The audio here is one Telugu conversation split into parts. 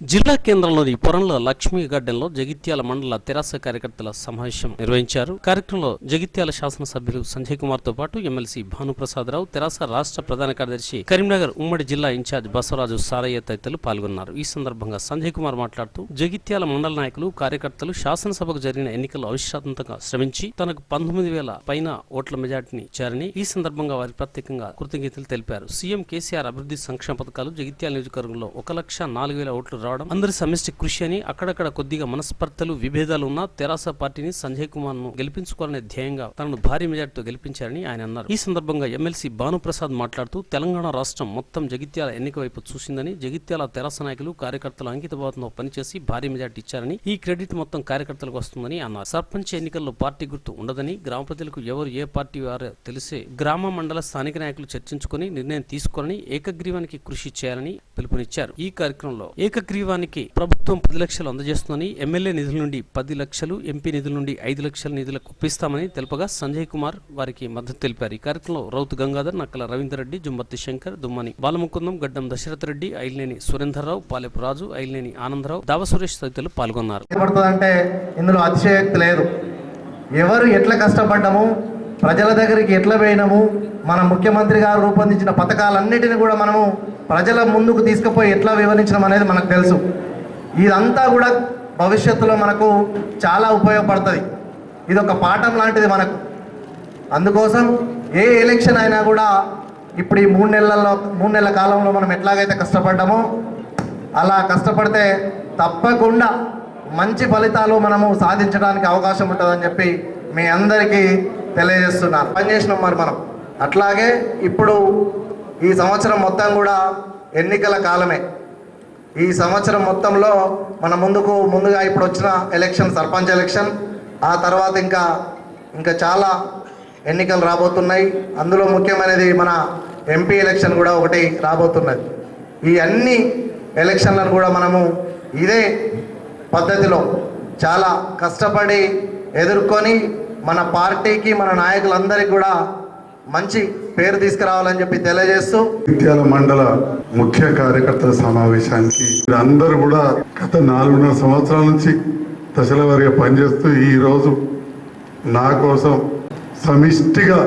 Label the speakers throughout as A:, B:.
A: జిల్లా కేంద్రంలోని పొరంలో లక్ష్మీ గార్డెన్లో జగిత్యాల మండల తెరాస కార్యకర్తల సమావేశం నిర్వహించారు. కార్యక్రమంలో జగిత్యాల శాసనసభ్యులు సంజయ్ కుమార్తో పాటు ఎమ్మెల్సీ భానుప్రసాదరావు తెరాస రాష్ట్ర ప్రధాన కార్యదర్శి కరీంనగర్ ఉమ్మడి జిల్లా ఇన్ఛార్జ్ బసవరాజు సారయ్య తదితరులు పాల్గొన్నారు. ఈ సందర్భంగా సంజయ్ కుమార్ మాట్లాడుతూ జగిత్యాల మండల నాయకులు కార్యకర్తలు శాసనసభకు జరిగిన ఎన్నికల్లో అవిశ్రాంతంగా శ్రమించి తనకు పంతొమ్మిది వేల పైన ఓట్ల మెజార్టీని ఇచ్చారని ఈ సందర్భంగా వారి ప్రత్యేకంగా కృతజ్ఞతలు తెలిపారు. సీఎం కేసీఆర్ అభివృద్ధి సంక్షేమ పథకాలు జగిత్యాల నియోజకవర్గంలో ఒక లక్ష నాలుగు వేల ఓట్లు రావడం. అందరి సమిష్టి కృషి అని అక్కడక్కడ కొద్దిగా మనస్పర్ధలు విభేదాలు ఉన్న తెరాస పార్టీని సంజయ్ కుమార్ను గెలిపించుకోవాలనే ధ్యేయంగా తనను భారీ మెజార్టీతో గెలిపించారని ఆయన అన్నారు. ఈ సందర్భంగా ఎమ్మెల్సీ భానుప్రసాద్ మాట్లాడుతూ తెలంగాణ రాష్ట్రం మొత్తం జగిత్యాల ఎన్నిక వైపు చూసిందని జగిత్యాల తెరాస నాయకులు కార్యకర్తలు అంకితభావంతో పనిచేసి భారీ మెజార్టీ ఇచ్చారని ఈ క్రెడిట్ మొత్తం కార్యకర్తలకు వస్తుందని అన్నారు. సర్పంచ్ ఎన్నికల్లో పార్టీ గుర్తు ఉండదని గ్రామ ప్రజలకు ఎవరు ఏ పార్టీ వారో తెలిసే గ్రామ మండల స్థానిక నాయకులు చర్చించుకొని నిర్ణయం తీసుకోవాలని ఏకగ్రీవానికి కృషి చేయాలని పిలుపునిచ్చారు. ఈ కార్యక్రమంలో ఏకగ్రీవ సుగ్రీవానికి ప్రభుత్వం పది లక్షలు అందజేస్తుందని ఎమ్మెల్యే నిధుల నుండి పది లక్షలు ఎంపీ నిధుల నుండి ఐదు లక్షల నిధులకు ఒప్పిస్తామని తెలుపగా సంజయ్ కుమార్ వారికి మద్దతు తెలిపారు. ఈ కార్యక్రమంలో రౌత్ గంగాధర్ నక్కల రవీందర్ రెడ్డి జుమ్మర్తి శంకర్ దుమ్మని బాలముకుందం గడ్డం దశరథ రెడ్డి ఐలినేని సురేందర్రావు పాలెపు రాజు ఐలినేని ఆనందరావు దావ సురేష్ తదితరులు పాల్గొన్నారు.
B: పడుతుందంటే ఇందులో అతిశయోక్తి లేదు. ఎవరు ఎట్లా కష్టపడ్డాము ప్రజల దగ్గరికి ఎట్లా పోయినాము మన ముఖ్యమంత్రి గారు రూపొందించిన పథకాలన్నిటిని కూడా మనము ప్రజల ముందుకు తీసుకుపోయి ఎట్లా వివరించడం అనేది మనకు తెలుసు. ఇదంతా కూడా భవిష్యత్తులో మనకు చాలా ఉపయోగపడుతుంది. ఇది ఒక పాఠం లాంటిది మనకు. అందుకోసం ఏ ఎలక్షన్ అయినా కూడా ఇప్పుడు ఈ మూడు నెలల్లో మూడు నెలల కాలంలో మనం ఎట్లాగైతే కష్టపడ్డామో అలా కష్టపడితే తప్పకుండా మంచి ఫలితాలు మనము సాధించడానికి అవకాశం ఉంటుందని చెప్పి మీ అందరికీ తెలియజేస్తున్నాను పనిచేసినాం మరి మనం. అట్లాగే ఇప్పుడు ఈ సంవత్సరం మొత్తం కూడా ఎన్నికల కాలమే. ఈ సంవత్సరం మొత్తంలో మన ముందుకు ముందుగా ఇప్పుడు వచ్చిన ఎలక్షన్ సర్పంచ్ ఎలక్షన్ ఆ తర్వాత ఇంకా ఇంకా చాలా ఎన్నికలు రాబోతున్నాయి. అందులో ముఖ్యమైనది మన ఎంపీ ఎలక్షన్ కూడా ఒకటి రాబోతున్నది. ఈ అన్ని ఎలక్షన్లను కూడా మనము ఇదే పద్ధతిలో చాలా కష్టపడి ఎదుర్కొని మన పార్టీకి మన నాయకులందరికీ కూడా మంచి పేరు తీసుకురావాలని చెప్పి తెలియజేస్తూ
C: జగిత్యాల మండల ముఖ్య కార్యకర్తల సమావేశానికి అందరూ కూడా గత నాలుగున్నర సంవత్సరాల నుంచి దశల వారిగా పనిచేస్తూ ఈ రోజు నా కోసం సమిష్టిగా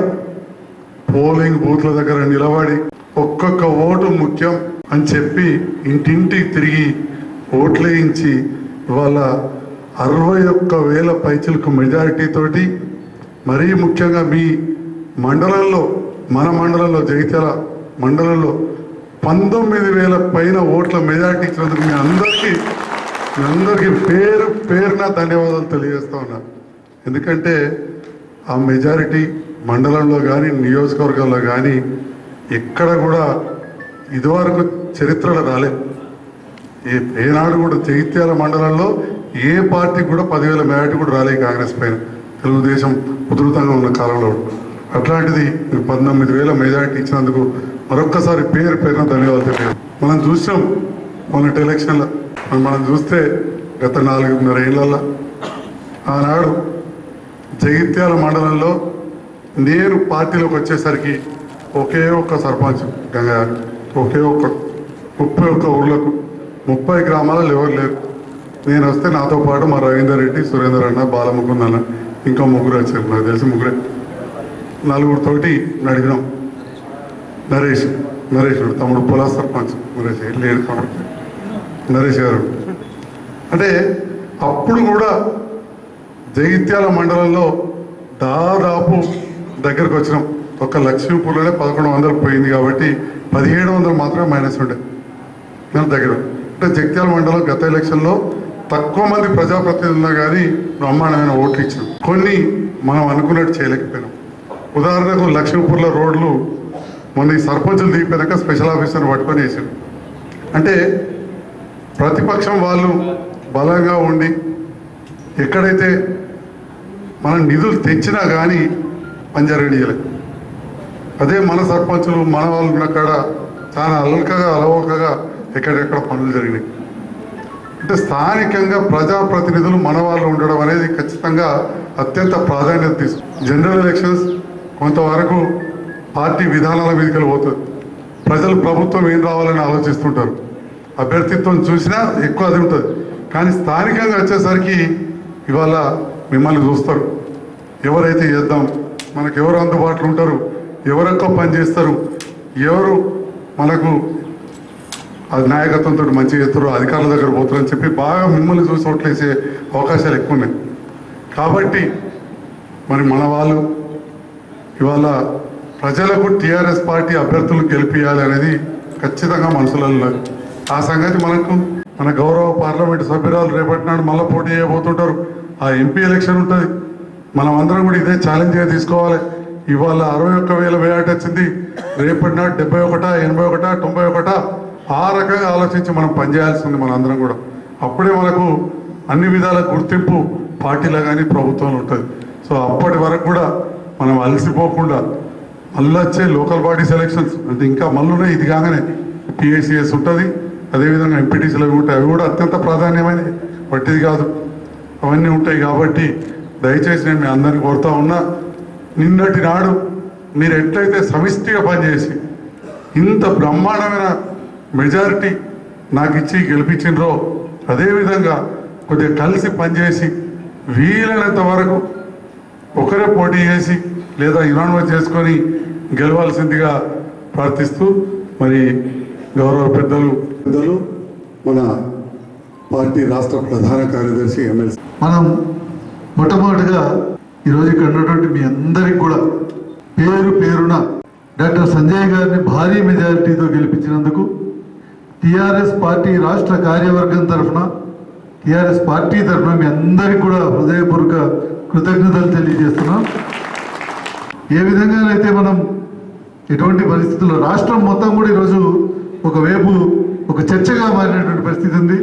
C: పోలింగ్ బూత్ల దగ్గర నిలబడి ఒక్కొక్క ఓటు ముఖ్యం అని చెప్పి ఇంటింటికి తిరిగి ఓట్లేయించి ఇవాళ అరవై ఒక్క వేల పైచులకు మెజారిటీ తోటి మరీ ముఖ్యంగా మీ మండలంలో మన మండలంలో జగిత్యాల మండలంలో పంతొమ్మిది వేల పైన ఓట్ల మెజారిటీ ఇచ్చినందుకు మీ అందరికీ మీ అందరికీ పేరు పేరున ధన్యవాదాలు తెలియజేస్తా ఉన్నా. ఎందుకంటే ఆ మెజారిటీ మండలంలో కానీ నియోజకవర్గంలో కానీ ఎక్కడ కూడా ఇదివరకు చరిత్రలో రాలేదు ఏ ఏనాడు కూడా జగిత్యాల మండలంలో ఏ పార్టీ కూడా పదివేల మెజార్టీ కూడా రాలేదు కాంగ్రెస్ పైన. తెలుగుదేశం ఉధృతంగా ఉన్న కాలంలో. అట్లాంటిది మీరు పంతొమ్మిది వేల మెజార్టీ ఇచ్చినందుకు మరొక్కసారి పేరు పేరున ధన్యవాదాలు తెలియదు మనం చూసాం మొన్నటి ఎలక్షన్లో మనం చూస్తే గత నాలుగున్నర ఏళ్ళల్లో ఆనాడు జగిత్యాల మండలంలో నేను పార్టీలోకి వచ్చేసరికి ఒకే ఒక్క సర్పంచ్ గంగా ఒకే ఒక్క ముప్పై ఒక్క ఊర్లకు ముప్పై గ్రామాలలో ఎవరు లేరు. నేను వస్తే నాతో పాటు మా రవీందర్ రెడ్డి సురేందర్ అన్న బాలముకుందన్న ఇంకా ముగ్గురు వచ్చారు. నాకు తెలిసి ముగ్గురే. నలుగురితోటి నడిగినాం. నరేష్ నరేష్ తమ్ముడు పొలా సర్పంచ్. నరేష్ లేడు కాబట్టి నరేష్ గారు. అంటే అప్పుడు కూడా జగిత్యాల మండలంలో దాదాపు దగ్గరకు వచ్చినాం. ఒక లక్ష్మీపూర్లోనే పదకొండు వందలు పోయింది కాబట్టి పదిహేడు వందలు మాత్రమే మైనస్ ఉండే. మేము దగ్గర. అంటే జగిత్యాల మండలం గత ఎలక్షన్లో తక్కువ మంది ప్రజాప్రతినిధులు కానీ బ్రహ్మాండమైన ఓట్లు ఇచ్చాం కొన్ని మనం అనుకున్నట్టు చేయలేకపోయినాం. ఉదాహరణకు లక్ష్మీపూర్లో రోడ్లు మొన్న ఈ సర్పంచులు దిగిపోయాక స్పెషల్ ఆఫీసర్ని పట్టుకొని వేసారు అంటే ప్రతిపక్షం వాళ్ళు బలంగా ఉండి ఎక్కడైతే మనం నిధులు తెచ్చినా కానీ పని జరగనీయలేదు. అదే మన సర్పంచులు మన వాళ్ళు ఉన్న కాడ చాలా అలకగా అలవోకగా ఎక్కడెక్కడ పనులు జరిగినాయి. అంటే స్థానికంగా ప్రజాప్రతినిధులు మన వాళ్ళు ఉండడం అనేది ఖచ్చితంగా అత్యంత ప్రాధాన్యత తీసుకు జనరల్ ఎలక్షన్స్ కొంతవరకు పార్టీ విధానాల మీదకి పోతుంది. ప్రజలు ప్రభుత్వం ఏం రావాలని ఆలోచిస్తుంటారు. అభ్యర్థిత్వం చూసినా ఎక్కువ అది ఉంటుంది. కానీ స్థానికంగా వచ్చేసరికి ఇవాళ మిమ్మల్ని చూస్తారు. ఎవరైతే చేద్దాం మనకు ఎవరు అందుబాటులో ఉంటారు ఎవరు ఎక్కువ పని చేస్తారు ఎవరు మనకు అది నాయకత్వంతో మంచి చేస్తారు అధికారుల దగ్గర పోతారని చెప్పి బాగా మిమ్మల్ని చూసి ఓట్లేసే అవకాశాలు ఎక్కువ ఉన్నాయి. కాబట్టి మరి మన వాళ్ళు ఇవాళ ప్రజలకు టీఆర్ఎస్ పార్టీ అభ్యర్థులు గెలిపియాలి అనేది ఖచ్చితంగా మనసులో ఆ సంగతి మనకు మన గౌరవ పార్లమెంటు సభ్యురాలు రేపటి నాడు మళ్ళీ పోటీ చేయబోతుంటారు. ఆ ఎంపీ ఎలక్షన్ ఉంటుంది. మనం అందరం కూడా ఇదే ఛాలెంజ్గా తీసుకోవాలి. ఇవాళ అరవై ఒక్క వేల వేయాట వచ్చింది. రేపటి నాడు డెబ్బై ఒకటా ఎనభై ఒకటా తొంభై ఒకటా? ఆ రకంగా ఆలోచించి మనం పనిచేయాల్సింది మన అందరం కూడా. అప్పుడే మనకు అన్ని విధాల గుర్తింపు పార్టీలో కానీ ప్రభుత్వంలో ఉంటుంది. సో అప్పటి వరకు కూడా మనం అలసిపోకుండా మళ్ళీ వచ్చే లోకల్ బాడీ సెలక్షన్స్ అంటే ఇంకా మళ్ళీ ఇది కాగానే పిఐసిఎస్ ఉంటుంది అదేవిధంగా ఎంపీటీసీలు అవి ఉంటాయి అవి కూడా అత్యంత ప్రాధాన్యమైనవి. పట్టిది కాదు అవన్నీ ఉంటాయి కాబట్టి దయచేసి నేను మీ అందరిని కోరుతా ఉన్నా నిన్నటి నాడు మీరు ఎట్లయితే సమిష్టిగా పనిచేసి ఇంత బ్రహ్మాండమైన మెజారిటీ నాకు ఇచ్చి గెలిపించినరో అదేవిధంగా కొద్దిగా కలిసి పనిచేసి వీలైనంత వరకు ఒకరే పోటీ చేసి లేదా యునానిమస్ చేసుకొని గెలవాల్సిందిగా ప్రార్థిస్తూ మరి గౌరవ పెద్దలు పెద్దలు మన పార్టీ రాష్ట్ర ప్రధాన కార్యదర్శి ఎమ్మెల్సీ.
D: మనం మొట్టమొదటిగా ఈరోజు ఇక్కడ ఉన్నటువంటి మీ అందరికి కూడా పేరు పేరున డాక్టర్ సంజయ్ గారిని భారీ మెజారిటీతో గెలిపించినందుకు టిఆర్ఎస్ పార్టీ రాష్ట్ర కార్యవర్గం తరఫున టిఆర్ఎస్ పార్టీ తరఫున మీ అందరికి కూడా హృదయపూర్వక కృతజ్ఞతలు తెలియజేస్తున్నాం. ఏ విధంగానైతే మనం ఎటువంటి పరిస్థితుల్లో రాష్ట్రం మొత్తం కూడా ఈరోజు ఒకవైపు ఒక చర్చగా మారినటువంటి పరిస్థితి ఉంది.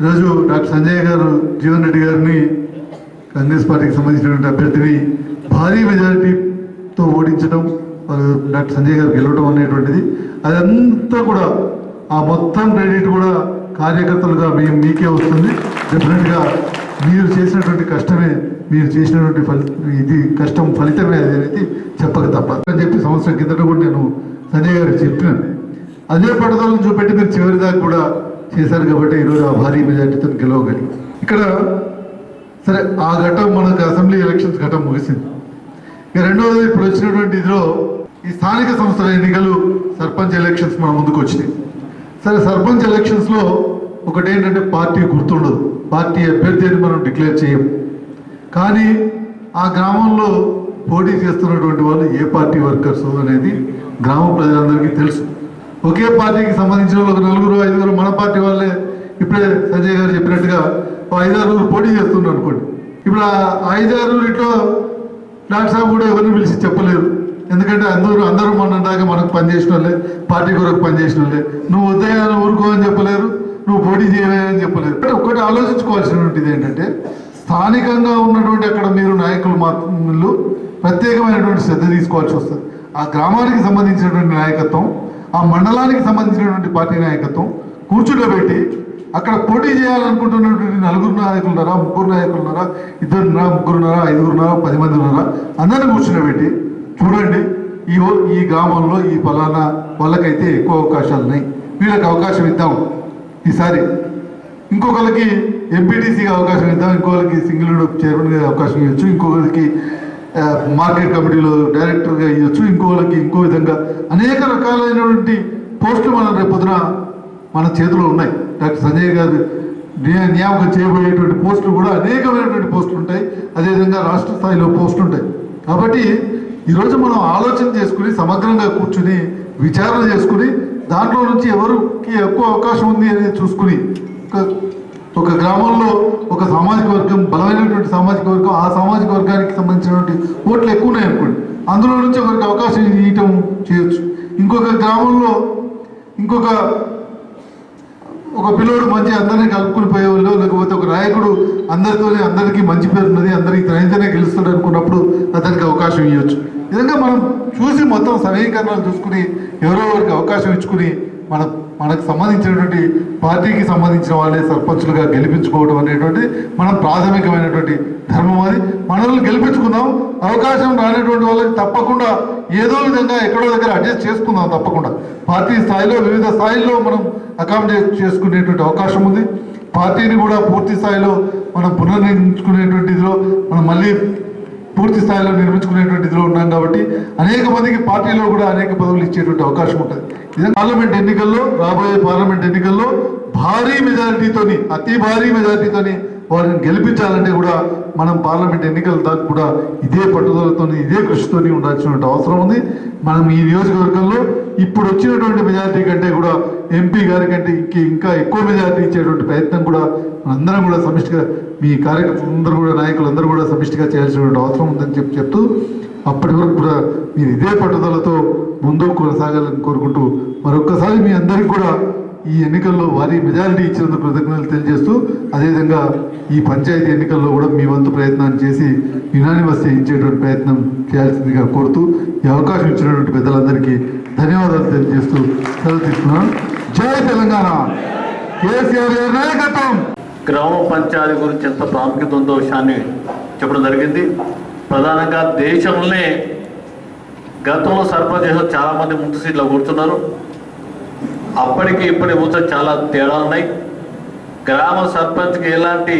D: ఈరోజు డాక్టర్ సంజయ్ గారు జీవన్ రెడ్డి గారిని కాంగ్రెస్ పార్టీకి సంబంధించినటువంటి అభ్యర్థిని భారీ మెజారిటీతో ఓడించడం డాక్టర్ సంజయ్ గారు గెలవడం అనేటువంటిది అదంతా కూడా ఆ మొత్తం క్రెడిట్ కూడా కార్యకర్తలుగా మేము మీకే వస్తుంది. డెఫినెట్గా మీరు చేసినటువంటి కష్టమే మీరు చేసినటువంటి ఫలి ఇది కష్టం ఫలితమే అది అనేది చెప్పక తప్ప. అని చెప్పి సంవత్సరం కిందట కూడా నేను సంజయ్ గారికి చెప్పినాను. అదే పట్టుదలను చూపెట్టి మీరు చివరి దాకా కూడా చేశారు కాబట్టి ఈరోజు ఆ భారీ మెజార్టీతో గెలవగలిగి. ఇక్కడ సరే ఆ ఘట్టం మనకు అసెంబ్లీ ఎలక్షన్స్ ఘట్టం ముగిసింది. ఇక రెండవది ఇప్పుడు వచ్చినటువంటి ఇదిలో ఈ స్థానిక సంస్థల ఎన్నికలు సర్పంచ్ ఎలక్షన్స్ మన ముందుకు వచ్చినాయి. సరే సర్పంచ్ ఎలక్షన్స్లో ఒకటి ఏంటంటే పార్టీ గుర్తుండదు. పార్టీ అభ్యర్థి అని మనం డిక్లేర్ చేయం. కానీ ఆ గ్రామంలో పోటీ చేస్తున్నటువంటి వాళ్ళు ఏ పార్టీ వర్కర్స్ అనేది గ్రామ ప్రజలందరికీ తెలుసు. ఒకే పార్టీకి సంబంధించిన ఒక నలుగురు ఐదుగురు మన పార్టీ వాళ్ళే. ఇప్పుడే సంజయ్ గారు చెప్పినట్టుగా ఓ ఐదారు పోటీ చేస్తున్నారు అనుకోండి. ఇప్పుడు ఆ ఐదారు ఇట్లో డాక్టర్ సాబ్ కూడా ఎవరిని పిలిచి చెప్పలేరు ఎందుకంటే అందరూ అందరూ మన దాకా మనకు పనిచేసిన వాళ్ళే పార్టీ కొరకు పనిచేసిన వాళ్ళే నువ్వు ఉదయాన్ని ఊరుకో అని చెప్పలేరు నువ్వు పోటీ చేయలే అని చెప్పలేరు. అంటే ఒకటి ఆలోచించుకోవాల్సినటువంటిది ఏంటంటే స్థానికంగా ఉన్నటువంటి అక్కడ మీరు నాయకులు మాత్రలు ప్రత్యేకమైనటువంటి శ్రద్ధ తీసుకోవాల్సి వస్తుంది. ఆ గ్రామానికి సంబంధించినటువంటి నాయకత్వం ఆ మండలానికి సంబంధించినటువంటి పార్టీ నాయకత్వం కూర్చుండబెట్టి అక్కడ పోటీ చేయాలనుకుంటున్నటువంటి నలుగురు నాయకులు ఉన్నారా ముగ్గురు నాయకులు ఉన్నారా ఇద్దరు ఉన్నారా ముగ్గురు పది మంది ఉన్నారా అందరిని కూర్చుండబెట్టి చూడండి ఈ ఈ గ్రామంలో ఈ ఫలానా వాళ్ళకైతే ఎక్కువ అవకాశాలు ఉన్నాయి. వీళ్ళకి అవకాశం ఇద్దాం. ఈసారి ఇంకొకరికి ఎంపీటీసీగా అవకాశం ఇద్దాం ఇంకొకరికి సింగిల్ చైర్మన్గా అవకాశం ఇవ్వచ్చు ఇంకొకరికి మార్కెట్ కమిటీలో డైరెక్టర్గా ఇవ్వచ్చు ఇంకొకరికి ఇంకో విధంగా అనేక రకాలైనటువంటి పోస్టులు మనం రేపొద్దున మన చేతిలో ఉన్నాయి. డాక్టర్ సంజయ్ గారు నియామకం చేయబోయేటువంటి పోస్టులు కూడా అనేకమైనటువంటి పోస్టులు ఉంటాయి. అదేవిధంగా రాష్ట్ర స్థాయిలో పోస్టులు ఉంటాయి. కాబట్టి ఈరోజు మనం ఆలోచన చేసుకుని సమగ్రంగా కూర్చుని విచారణ చేసుకుని దాంట్లో నుంచి ఎవరికి ఎక్కువ అవకాశం ఉంది అనేది చూసుకుని ఒక గ్రామంలో ఒక సామాజిక వర్గం బలమైనటువంటి సామాజిక వర్గం ఆ సామాజిక వర్గానికి సంబంధించినటువంటి ఓట్లు ఎక్కువ ఉన్నాయనుకోండి అందులో నుంచి ఒకరికి అవకాశం ఇవ్వటం చేయొచ్చు. ఇంకొక గ్రామంలో ఇంకొక ఒక పిల్లోడు మంచి అందరినీ కలుపుకుని పోయేవాళ్ళు లేకపోతే ఒక నాయకుడు అందరితోనే అందరికీ మంచి పేరు ఉన్నది అందరికీ తనైతేనే గెలుస్తాడు అనుకున్నప్పుడు అతనికి అవకాశం ఇవ్వచ్చు. నిజంగా విధంగా మనం చూసి మొత్తం సమీకరణాలు చూసుకుని ఎవరో అవకాశం ఇచ్చుకుని మన మనకు సంబంధించినటువంటి పార్టీకి సంబంధించిన వాళ్ళే సర్పంచులుగా గెలిపించుకోవడం అనేటువంటి మనం ప్రాథమికమైనటువంటి ధర్మం అది. మనల్ని గెలిపించుకుందాం అవకాశం రానటువంటి వాళ్ళకి తప్పకుండా ఏదో విధంగా ఎక్కడో దగ్గర అడ్జస్ట్ చేసుకుందాం తప్పకుండా. పార్టీ స్థాయిలో వివిధ స్థాయిల్లో మనం అకామిడేట్ చేసుకునేటువంటి అవకాశం ఉంది. పార్టీని కూడా పూర్తి స్థాయిలో మనం పునర్నిర్మించుకునేటువంటి ఇదిలో మనం మళ్ళీ పూర్తి స్థాయిలో నిర్మించుకునేటువంటి ఇదిలో ఉన్నాం కాబట్టి అనేక మందికి పార్టీలో కూడా అనేక పదవులు ఇచ్చేటువంటి అవకాశం ఉంటుంది. ఇదే పార్లమెంట్ ఎన్నికల్లో రాబోయే పార్లమెంట్ ఎన్నికల్లో భారీ మెజారిటీతోని అతి భారీ మెజారిటీతోని వారిని గెలిపించాలంటే కూడా మనం పార్లమెంట్ ఎన్నికల దాకా కూడా ఇదే పట్టుదలతోని ఇదే కృషితోని ఉండాల్సినటువంటి అవసరం ఉంది. మనం ఈ నియోజకవర్గంలో ఇప్పుడు వచ్చినటువంటి మెజారిటీ కంటే కూడా ఎంపీ గారి కంటే ఇంకా ఎక్కువ మెజారిటీ ఇచ్చేటువంటి ప్రయత్నం కూడా అందరం కూడా సమిష్టిగా మీ కార్యకర్తలందరూ కూడా నాయకులందరూ కూడా సమిష్టిగా చేయాల్సినటువంటి అవసరం ఉందని చెప్పి చెప్తూ అప్పటి వరకు కూడా మీరు ఇదే పట్టుదలతో ముందుకు కొనసాగాలని కోరుకుంటూ మరొక్కసారి మీ అందరికీ కూడా ఈ ఎన్నికల్లో భారీ మెజారిటీ ఇచ్చినందుకు కృతజ్ఞతలు తెలియజేస్తూ అదేవిధంగా ఈ పంచాయతీ ఎన్నికల్లో కూడా మీ వంతు ప్రయత్నాన్ని చేసి యునానిమస్ చేయించేటువంటి ప్రయత్నం చేయాల్సిందిగా కోరుతూ ఈ అవకాశం ఇచ్చినటువంటి పెద్దలందరికీ ధన్యవాదాలు తెలియజేస్తూ సెలవు తీసుకున్నాను. జై తెలంగాణ! కేసీఆర్ నాయకత్వం!
E: గ్రామ పంచాయతీ గురించి ఎంత ప్రాముఖ్యత ఉందో విషయాన్ని చెప్పడం జరిగింది. ప్రధానంగా దేశంలోనే గతంలో సర్పంచ్ చేసిన చాలా మంది ముందు సీట్లో కూర్చున్నారు. అప్పటికి ఇప్పటి ముందు చాలా తేడా ఉన్నాయి. గ్రామ సర్పంచ్కి ఎలాంటి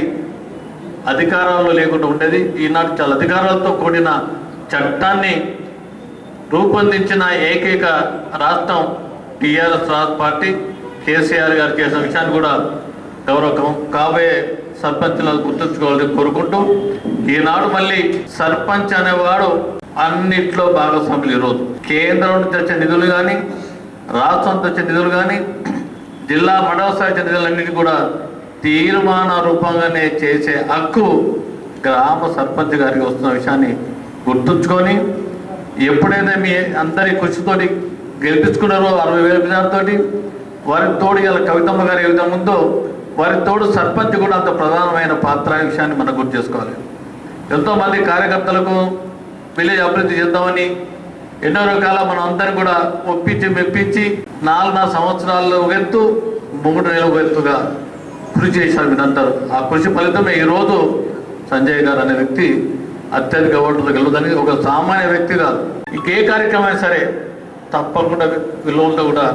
E: అధికారాలు లేకుండా ఉండేది. ఈనాడు చాలా అధికారాలతో కూడిన చట్టాన్ని రూపొందించిన ఏకైక రాష్ట్రం టీఆర్ఎస్ రాష్ట్ర పార్టీ. కేసీఆర్ గారు చేసిన విషయాన్ని కూడా గౌరవ కాబోయే సర్పంచ్లను గుర్తుంచుకోవాలని కోరుకుంటూ ఈనాడు మళ్ళీ సర్పంచ్ అనేవాడు అన్నిట్లో భాగస్వాములు ఈరోజు. కేంద్రం నుంచి వచ్చే నిధులు కానీ రాష్ట్రంతో వచ్చే నిధులు కానీ జిల్లా మండల స్థాయి వచ్చే నిధులన్నిటి కూడా తీర్మాన రూపంగానే చేసే హక్కు గ్రామ సర్పంచ్ గారికి వస్తున్న విషయాన్ని గుర్తుంచుకొని ఎప్పుడైతే మీ అందరి కృషితోటి గెలిపించుకున్నారో అరవై వేల విధానతోటి వారి తోడు ఇలా కవితమ్మ గారు ఏ విధంగా ఉందో వారి తోడు సర్పంచ్ కూడా అంత ప్రధానమైన పాత్ర అనే విషయాన్ని మనం గుర్తు చేసుకోవాలి. ఎంతోమంది కార్యకర్తలకు విలేజ్ అభివృద్ధి చేద్దామని ఎన్నో రకాల మనం అందరం కూడా ఒప్పించి మెప్పించి నాలుగున్నర సంవత్సరాల్లో ఎత్తు మూడు నెలలు ఎత్తుగా కృషి చేశారు మీరందరూ. ఆ కృషి ఫలితమే ఈరోజు సంజయ్ గారు అనే వ్యక్తి అత్యధిక ఓట్లతో గెలుదని ఒక సామాన్య వ్యక్తిగా ఇంకే కార్యక్రమం సరే తప్పకుండా విలువలతో కూడా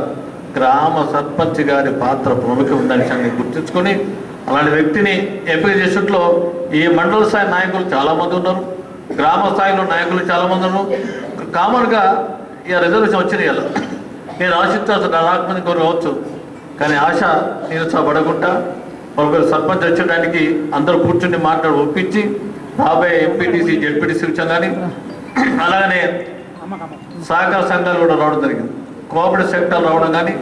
E: గ్రామ సర్పంచ్ గారి పాత్ర ప్రముఖ ఉందని విషయాన్ని గుర్తుంచుకొని అలాంటి వ్యక్తిని ఎంపిక చేసినట్లో ఈ మండల స్థాయి నాయకులు చాలామంది ఉన్నారు. గ్రామ స్థాయిలో నాయకులు చాలామంది ఉన్నారు. కామన్గా ఈ రిజర్వేషన్ వచ్చింది ఇలా నేను ఆశించాల్సిన రాకమంది కొన్ని కావచ్చు కానీ ఆశ నిరుత్సాహపడకుండా ఒకరు సర్పంచ్ వచ్చేటానికి అందరూ కూర్చుని మాట్లాడి ఒప్పించి రాబోయే ఎంపీటీసీ జెడ్పీటీసీ వచ్చాం కానీ అలాగనే సహకార సంఘాలు కూడా రావడం జరిగింది. కోఆపరేటివ్ సెక్టర్ రావడం కానీ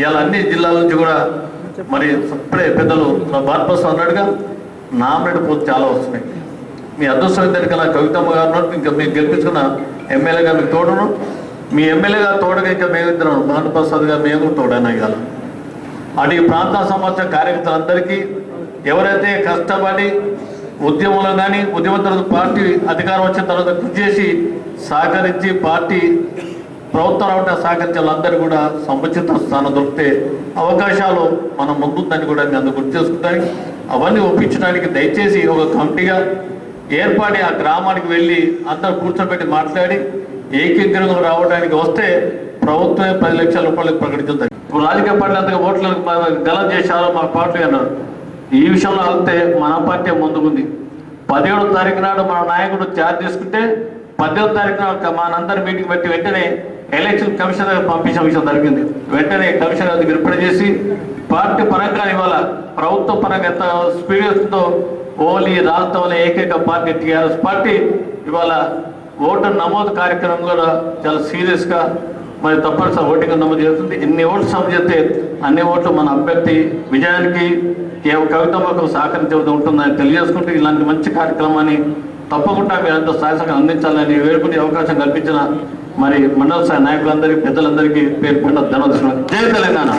E: ఇవాళ అన్ని జిల్లాల నుంచి కూడా మరి ఇప్పుడే పెద్దలు భారత్ అన్నట్టుగా నామినేట్ పోతే చాలా వస్తున్నాయి. మీ అదృష్టం అలా కవితమ్మ గారు ఇంకా మీరు గెలిపించుకున్న ఎమ్మెల్యేగా మీకు తోడును మీ ఎమ్మెల్యేగా తోడగా ఇంకా మేమిద్దరం భానుప్రసాద్ గారు మేము కూడా తోడైనా ఇవాళ. అటు ఈ ప్రాంత సంబంధించిన కార్యకర్తలందరికీ ఎవరైతే కష్టపడి ఉద్యమంలో కానీ ఉద్యమం తర్వాత పార్టీ అధికారం వచ్చిన తర్వాత కృషి చేసి సహకరించి పార్టీ ప్రభుత్వం రావటం సహకరించే వాళ్ళందరూ కూడా సముచిత స్థానం దొరికితే అవకాశాలు మనం ముందుందని కూడా మేము అందుకు గుర్తు చేసుకుంటానికి అవన్నీ ఒప్పించడానికి దయచేసి ఒక కమిటీగా ఏర్పడి ఆ గ్రామానికి వెళ్ళి అందరూ కూర్చోబెట్టి మాట్లాడి ఏకీకరణకు రావడానికి వస్తే ప్రభుత్వమే పది లక్షల రూపాయలకు ప్రకటించింది ఇప్పుడు రాజకీయ పార్టీలు అంతగా ఓట్లకు గలం చేశారు మా పార్టీ అన్నారు. ఈ విషయంలో వెళ్తే మన పార్టీ ముందుకుంది. పదిహేడో తారీఖు నాడు మన నాయకుడు చార్జ్ తీసుకుంటే పద్దెనిమిది తారీఖు నాడు మనందరి మీటింగ్ పెట్టి వెంటనే ఎలక్షన్ కమిషన్ పంపించే పంపించిన విషయం జరిగింది. వెంటనే కమిషన్ అది రిప్రజెంట్ చేసి పార్టీ పరంగా ఇవాళ ప్రభుత్వ పరంగా ఎంత స్పీడ్ ఓన్లీ రాష్ట్రంలో ఏకైక పార్టీ టీఆర్ఎస్ పార్టీ. ఇవాళ ఓటర్ నమోదు కార్యక్రమం కూడా చాలా సీరియస్గా మరి తప్పనిసరి ఓటింగ్ నమోదు చేస్తుంది. ఎన్ని ఓట్లు సమజెత్తే అన్ని ఓట్లు మన అభ్యర్థి విజయానికి ఏ కవితమ్మకు సహకరించవలసి ఉంటుందని తెలియజేసుకుంటూ ఇలాంటి మంచి కార్యక్రమాన్ని తప్పకుండా మీరంతా సహాయ అందించాలని వేడుకునే అవకాశం కల్పించిన మరి మండల స్థాయి నాయకులందరికీ పెద్దలందరికీ పేరు పండుగ ధన్యవాదాలు. జయ తెలంగాణ.